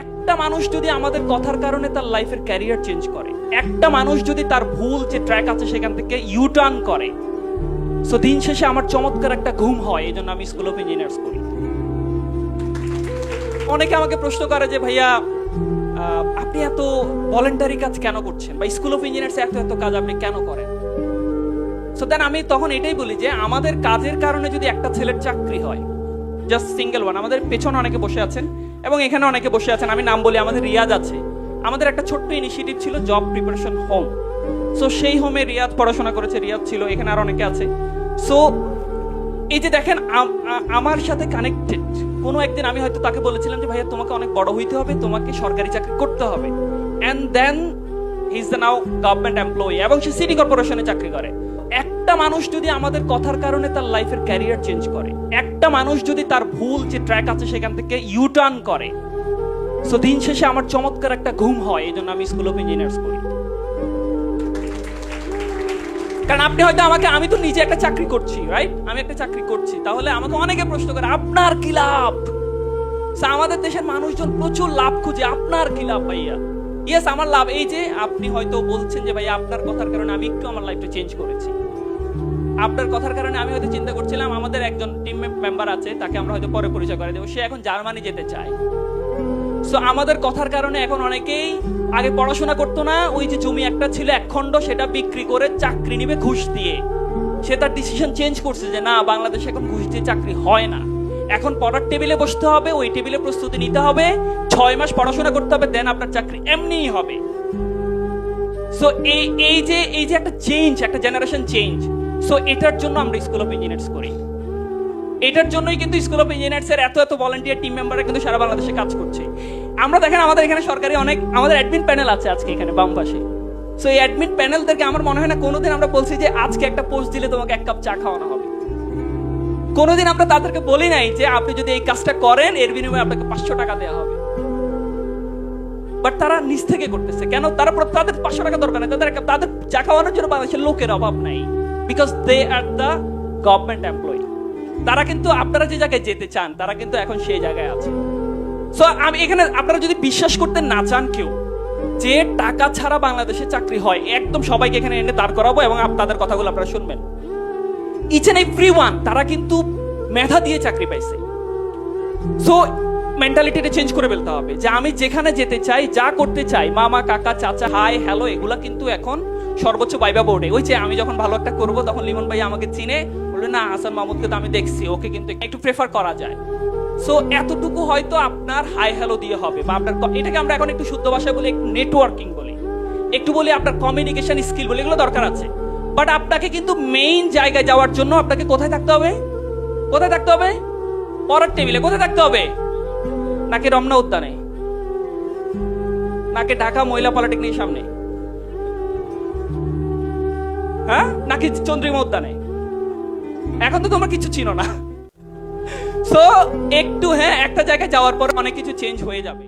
একটা মানুষ যদি আমাদের কথার কারণে তার লাইফের ক্যারিয়ার চেঞ্জ করে, একটা মানুষ যদি তার ভুল যে ট্র্যাক আছে সেখান থেকে ইউ টার্ন করে, সো দিন শেষে আমার চমৎকার একটা ঘুম হয় এই জন্য আমি স্কুল অফ ইঞ্জিনিয়ার্স করি। অনেকে আমাকে প্রশ্ন করে যে, ভাইয়া আপনি এত ভলেন্টারি কাজ কেন করছেন? বা স্কুল অফ ইঞ্জিনিয়ার্স এত এত কাজ আপনি কেন করেন? সো দেন আমি তখন এটাই বলি যে, আমাদের কাজের কারণে যদি একটা ছেলের চাকরি হয় জাস্ট সিঙ্গেল ওয়ান আমাদের পেছনে অনেকে বসে আছেন এবং এখানে অনেকে বসে আছেন। আমি নাম বলি, আমাদের রিয়াজ আছে। আমাদের একটা ছোট্ট ইনিশিয়েটিভ ছিল জব প্রিপারেশন হোম সো সেই হোমে রিয়াজ পড়াশোনা করেছে। রিয়াজ ছিল, এখানে আর অনেকে আছে। সো এই যে দেখেন আমার সাথে কানেক্টেড কোনো একদিন আমি হয়তো তাকে বলেছিলাম যে, ভাইয়া, তোমাকে অনেক বড় হইতে হবে, তোমাকে সরকারি চাকরি করতে হবে। And then is the now government employee এবং সে সিটি কর্পোরেশনে চাকরি করে। একটা মানুষ যদি আমাদের কথার কারণে তার লাইফের ক্যারিয়ার চেঞ্জ করে, একটা মানুষ যদি তার ভুল যে ট্র্যাক আছে সেখান থেকে ইউ টার্ন করে সো দিন শেষে আমার চমৎকার একটা ঘুম হয় এই জন্য আমি স্কুল অফ ইঞ্জিনিয়ার্স করি। কারণ আপনি হয়তো আমাকে, আমি তো নিজে একটা চাকরি করছি রাইট আমি একটা চাকরি করছি, তাহলে আমাকে অনেকে প্রশ্ন করে, আপনার কি লাভ? আমাদের দেশের মানুষজন প্রচুর লাভ খুঁজে, আপনার কি লাভ ভাইয়া? ইয়েস আমার লাভ এই যে আপনি হয়তো বলছেন যে, ভাইয়া, আপনার কথার কারণে আমি একটু আমার লাইফটা চেঞ্জ করেছি। আপনার কথার কারণে আমি হয়তো চিন্তা করছিলাম, আমাদের একজন টিম মেম্বার আছে, তাকে আমরা হয়তো পরে পরিচয় করে দেবো। সে এখন জার্মানি যেতে চায়। সো আমাদের কথার কারণে এখন অনেকেই আগে পড়াশোনা করতো না, ওই যে জমি একটা ছিল একখণ্ড সেটা বিক্রি করে চাকরি নিবে ঘুষ দিয়ে। সে তার ডিসিশন চেঞ্জ করছে যে, না, বাংলাদেশে এখন ঘুষ দিয়ে চাকরি হয় না। এখন পড়ার টেবিলে বসতে হবে, ওই টেবিলে প্রস্তুতি নিতে হবে, ছয় মাস পড়াশোনা করতে হবে দেন আপনার চাকরি এমনিই হবে। সো এই এই যে এই যে একটা চেঞ্জ একটা জেনারেশন চেঞ্জ সো এটার জন্য আমরা স্কুল অফ ইঞ্জিনিয়ার্স করি। এটার জন্যই কিন্তু স্কুল অফ ইঞ্জিনিয়ার্স এর এত এত ভলান্টিয়ার টিম মেম্বাররা কিন্তু সারা বাংলাদেশে কাজ করছে। আমরা দেখেন আমাদের এখানে সরকারি অনেক, আমাদের অ্যাডমিন প্যানেল আছে আজকে এখানে, বাম পাশে। সো এই অ্যাডমিন প্যানেলদেরকে আমার মনে হয় না কোনোদিন আমরা বলছি যে, আজকে একটা পোস্ট দিলে তোমাকে এক কাপ চা খাওয়ানো হবে। কোনোদিন আমরা তাদেরকে বলি নাই যে আপনি যদি এই কাজটা করেন, এর বিনিময়ে আপনাকে পাঁচশো টাকা দেওয়া হবে। বাট তারা নিজ থেকে করতেছে। কেন? তারা তাদের পাঁচশো টাকা দরকার নেই। তাদের তাদের চা খাওয়ানোর জন্য বাংলাদেশের লোকের অভাব নাই। Because they are the government employee তারা কিন্তু আপনারা যে জায়গায় যেতে চান, তারা কিন্তু এখন সেই জায়গায় আছে। সো আমি এখানে আপনারা যদি বিশ্বাস করতে না চান কেউ, যে টাকা ছাড়া বাংলাদেশে চাকরি হয়, একদম সবাইকে এখানে এনে দাঁড় করাবো এবং তাদের কথাগুলো আপনারা শুনবেন। ইচ এন্ড এভরি ওয়ান তারা কিন্তু মেধা দিয়ে চাকরি পাইছে। সো মেন্টালিটিটা চেঞ্জ করে ফেলতে হবে যে আমি যেখানে যেতে চাই, যা করতে চাই, মামা, কাকা, চাচা হাই হ্যালো এগুলা কিন্তু এখন সর্বোচ্চ বাইবা বোর্ডে ওই যে আমি যখন ভালো একটা করব, তখন লিমন ভাই আমাকে চিনে, বলবে, না, হাসান মাহমুদকে তো আমি দেখছি, ওকে কিন্তু একটু প্রেফার করা যায়। সো এতটুকু হয়তো আপনার হাই হ্যালো দিয়ে হবে, বা আপনার এটাকে আমরা এখন একটু শুদ্ধ ভাষায় বলি নেটওয়ার্কিং বলি। একটু বলি আপনার কমিউনিকেশন স্কিল বলি, এগুলো দরকার আছে। বাট আপনাকে কিন্তু মেইন জায়গায় যাওয়ার জন্য আপনাকে কোথায় থাকতে হবে? কোথায় থাকতে হবে? পরের টেবিলে কোথায় থাকতে হবে? নাকি রমনা উদ্যানে? নাকি ঢাকা মহিলা পলিটেকনিক সামনে? হ্যাঁ? নাকি চন্দ্রিমা উদ্যানে? এখন তো তোমরা কিছু চিনো না। সো একটু হ্যাঁ একটা জায়গায় যাওয়ার পর অনেক কিছু চেঞ্জ হয়ে যাবে।